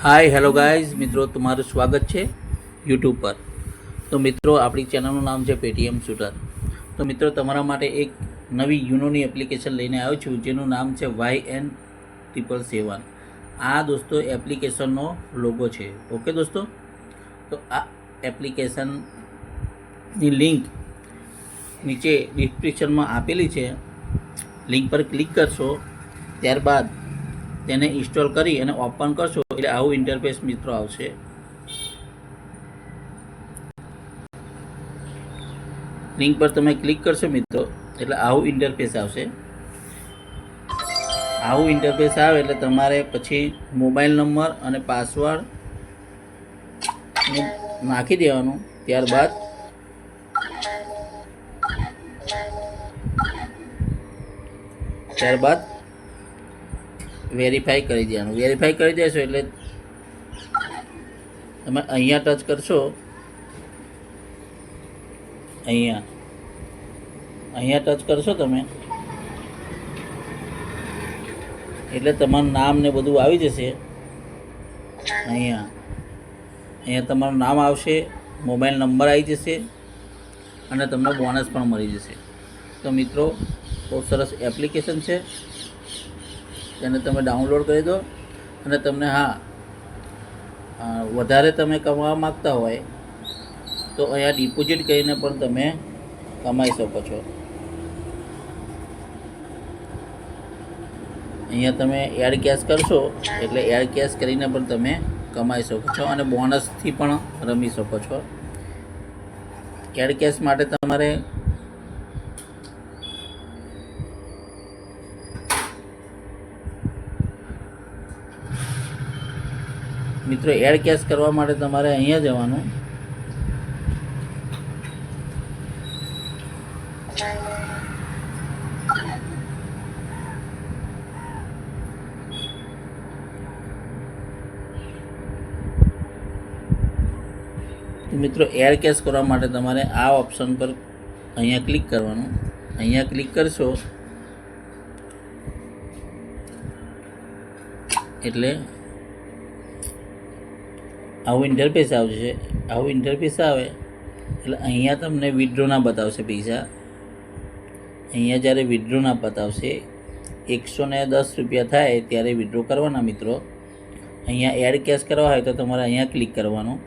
Hi hello guys મિત્રો, તમારું સ્વાગત છે યુટ્યુબ પર. તો મિત્રો, આપણી ચેનલનું નામ છે પેટીએમ શૂટર તો મિત્રો, તમારા માટે એક નવી યુનોની એપ્લિકેશન લઈને આવ્યો છું, જેનું નામ છે વાય એન ટ્રિપલ સેવન આ દોસ્તો એપ્લિકેશનનો લોગો છે. ઓકે દોસ્તો? તો આ એપ્લિકેશનની લિંક નીચે ડિસ્ક્રિપ્શનમાં આપેલી છે. લિંક પર ક્લિક કરશો, ત્યારબાદ તેને ઇન્સ્ટોલ કરી અને ઓપન કરશો એટલે આવું ઇન્ટરફેસ મિત્રો આવશે. લિંક પર તમે ક્લિક કરશો મિત્રો, એટલે આવું ઇન્ટરફેસ આવશે. આવું ઇન્ટરફેસ આવે એટલે તમારે પછી મોબાઈલ નંબર અને પાસવર્ડ નાખી દેવાનું, ત્યારબાદ ત્યારબાદ વેરીફાઈ કરી દેવાનું. વેરીફાઈ કરી દેશો એટલે તમે અહીંયા ટચ કરશો, અહીંયા અહીંયા ટચ કરશો તમે, એટલે તમારું નામ ને બધું આવી જશે. અહીંયા અહીંયા તમારું નામ આવશે મોબાઈલ નંબર આવી જશે, અને તમને બોનસ પણ મળી જશે. તો મિત્રો, બહુ સરસ એપ્લિકેશન છે. તેને તમે ડાઉનલોડ કરી દો અને તમને હા વધારે તમે કમાવા માગતા હોય તો અહીંયા ડિપોઝિટ કરીને પણ તમે કમાઈ શકો છો. અહીંયા તમે એડ કેશ કરશો એટલે એડ કેશ કરીને પણ તમે કમાઈ શકો છો અને બોનસથી પણ રમી શકો છો. એડ કેશ માટે તમારે મિત્રો એડ કેશ કરવા માટે તમારે અહીંયા જવાનું. મિત્રો એડ કેશ કરવા માટે તમારે આ ઓપ્શન પર અહીંયા ક્લિક કરવાનું. અહીંયા ક્લિક કરશો, એટલે આવું ઇન્ટરફેસ આવશે, આવું ઇન્ટરફેસ આવે, એટલે અહીંયા તમને વિડ્રોના બતાવશે પૈસા. અહીંયા જ્યારે વિડ્રોના બતાવશે, એકસો ને દસ રૂપિયા થાય ત્યારે વિડ્રો કરવાના મિત્રો. અહીંયા એડ કેશ કરવા હોય તો તમારે અહીંયા ક્લિક કરવાનું.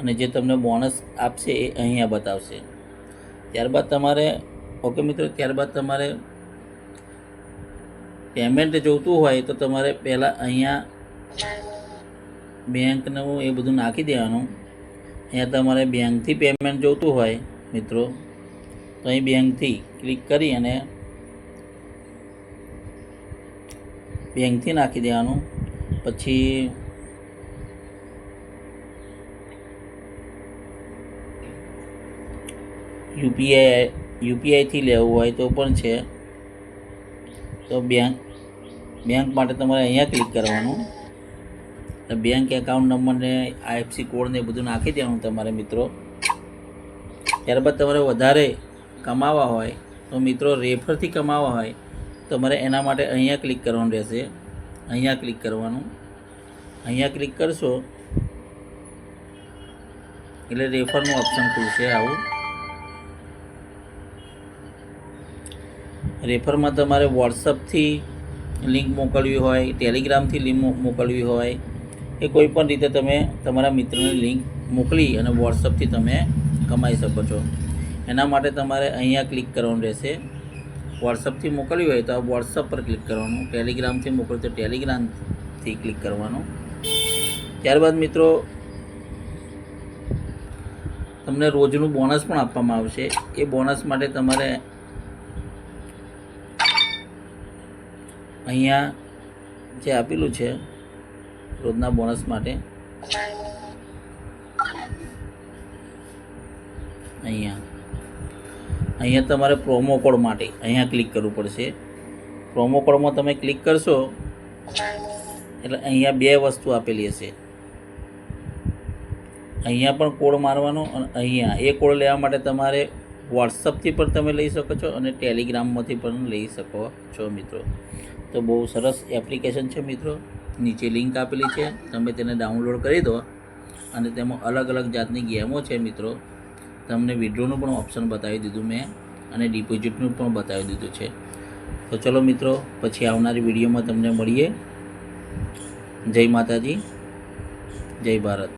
અને જે તમને બોનસ આપશે એ અહીંયા બતાવશે. ત્યારબાદ તમારે ઓકે મિત્રો, ત્યારબાદ તમારે પેમેન્ટ જોઈતું હોય તો તમારે પહેલાં અહીંયા બેંકનું એ બધું નાખી દેવાનું. અહીંયા તમારે બેંકથી પેમેન્ટ જોઈતું હોય મિત્રો. તો અહીં બેંકથી ક્લિક કરી અને બેંકથી નાખી દેવાનું. પછી યુપીઆઈ, યુપીઆઈથી લેવું હોય તો પણ છે. તો બેંક બેંક માટે તમારે અહીંયા ક્લિક કરવાનું. બેંક એકાઉન્ટ નંબરને આઈએફસી કોડને બધું નાખી દેવાનું તમારે મિત્રો. ત્યારબાદ તમારે વધારે કમાવા હોય, તો મિત્રો રેફરથી કમાવા હોય તમારે એના માટે અહીંયા ક્લિક કરવાનું રહેશે. અહીંયા ક્લિક કરવાનું. અહીંયા ક્લિક કરશો, એટલે રેફરનું ઓપ્શન ખુલશે આવું. રેફરમાં તમારે વોટ્સઅપથી લિંક મોકલવી હોય ટેલિગ્રામથી લિંક મોકલવી હોય એ કોઈ પણ રીતે તમે તમારા મિત્રને લિંક મોકલી અને વોટ્સઅપથી તમે કમાઈ શકો છો. એના માટે તમારે અહીંયા ક્લિક કરવાનું રહેશે. વોટ્સઅપથી મોકલવી હોય તો આ વોટ્સઅપ પર ક્લિક કરવાનું. ટેલિગ્રામથી મોકલવું તો ટેલિગ્રામથી ક્લિક કરવાનું. ત્યારબાદ મિત્રો, તમને રોજનું બોનસ પણ આપવામાં આવશે. એ બોનસ માટે તમારે અહીંયા જે આપેલું છે રોજના બોનસ માટે. અહીંયા. અહીંયા તમારે પ્રોમો કોડ માટે અહીંયા ક્લિક કરવું પડશે. પ્રોમો કોડમાં તમે ક્લિક કરશો, એટલે અહીંયા બે વસ્તુ આપેલી હશે. અહીંયા પણ કોડ મારવાનો અને અહીંયા એ કોડ લેવા માટે તમારે વોટ્સઅપથી પણ તમે લઈ શકો છો અને ટેલિગ્રામમાંથી પણ લઈ શકો છો મિત્રો. તો બહુ સરસ એપ્લિકેશન છે મિત્રો. નીચે લિંક આપેલી છે. તમે તેને ડાઉનલોડ કરી દો. અને તેમાં અલગ અલગ જાતની ગેમો છે મિત્રો. તમને વિડ્રોનું પણ ઓપ્શન બતાવી દીધું મેં. અને ડિપોઝિટનું પણ બતાવી દીધું છે. તો ચલો મિત્રો, પછી આવનારી વિડીયોમાં તમને મળીએ. જય માતાજી. જય ભારત.